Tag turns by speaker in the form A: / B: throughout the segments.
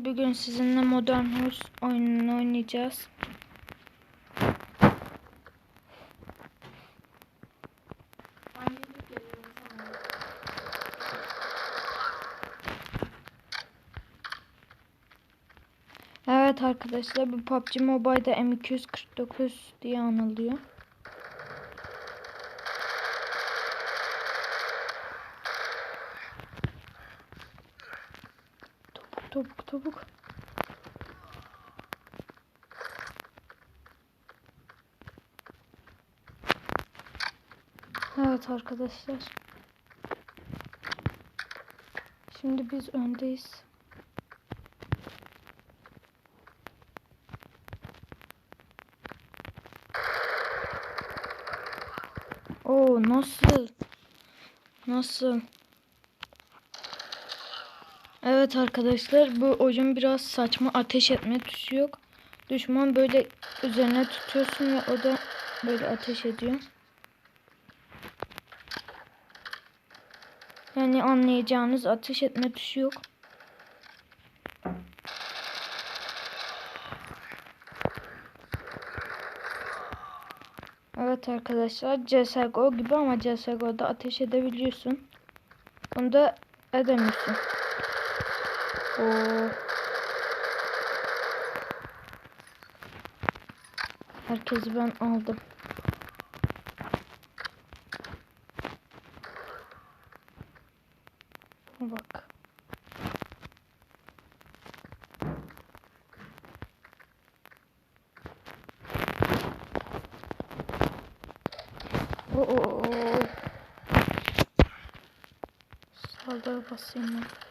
A: Bugün sizinle Modern Horse oyununu oynayacağız. Evet arkadaşlar bu PUBG Mobile'da M249 diye anılıyor. Topuk topuk. Evet arkadaşlar. Şimdi biz öndeyiz. Oo nasıl? Nasıl? Evet arkadaşlar bu oyun biraz saçma ateş etme tuşu yok. Düşman böyle üzerine tutuyorsun ve o da böyle ateş ediyor. Yani anlayacağınız ateş etme tuşu yok. Evet arkadaşlar CSGO gibi ama CSGO'da ateş edebiliyorsun. Bunda edemiyorsun. Oo. Herkesi ben aldım. Bak. Oo, oo, oo. Saldırı basayım ben.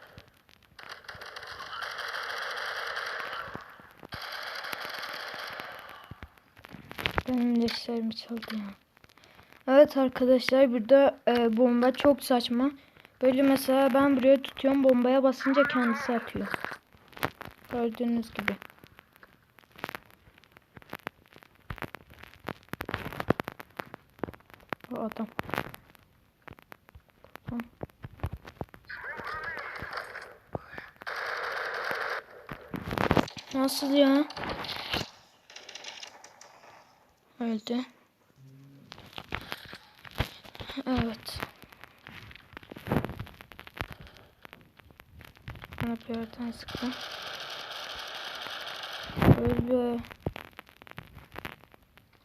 A: Benim leşlerimi çaldı ya. Evet arkadaşlar burada e, bomba çok saçma. Böyle mesela ben buraya tutuyorum bombaya basınca kendisi atıyor. Gördüğünüz gibi. Bu adam. Nasıl ya? Öldü. Evet. Bana bir yerden sıktı. Öldü.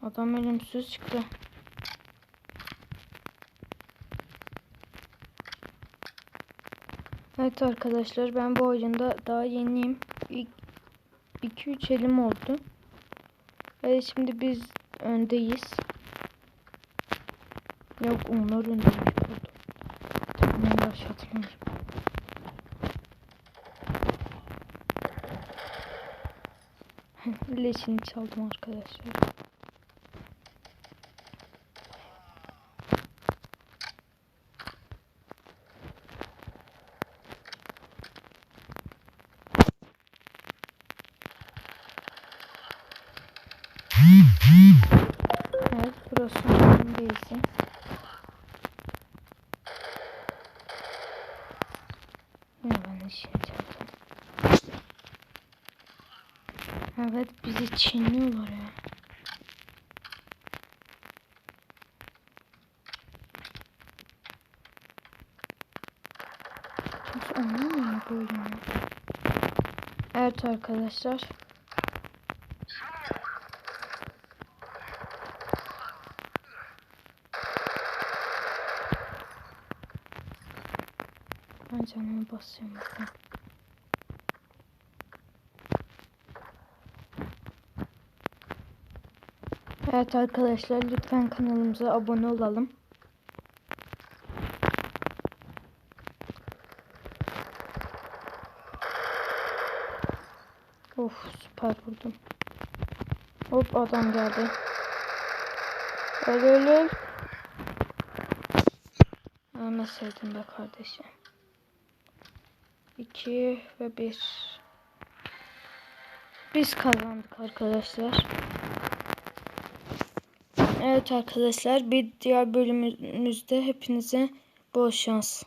A: Adam ölümsüz çıktı. Evet arkadaşlar ben bu oyunda daha yeniyim. 2-3 elim oldu. Evet şimdi biz öndeyiz. Yok onlar öndeymiş. Tamam başlatmıyorum. Leşini çaldım arkadaşlar. Evet burası öndeyiz. Yine ben işini çaldım. Evet bizi çiğniyorlar ya. Kimse anlamıyor bu oyunu. Evet arkadaşlar. Ben canımı basıyorum bakın. Evet arkadaşlar lütfen kanalımıza abone olalım. Of süper vurdum. Hop adam geldi. Öl öl öl. Ölmeseydin be kardeşim. 2 ve 1. Biz kazandık arkadaşlar. Evet arkadaşlar bir diğer bölümümüzde hepinize bol şans.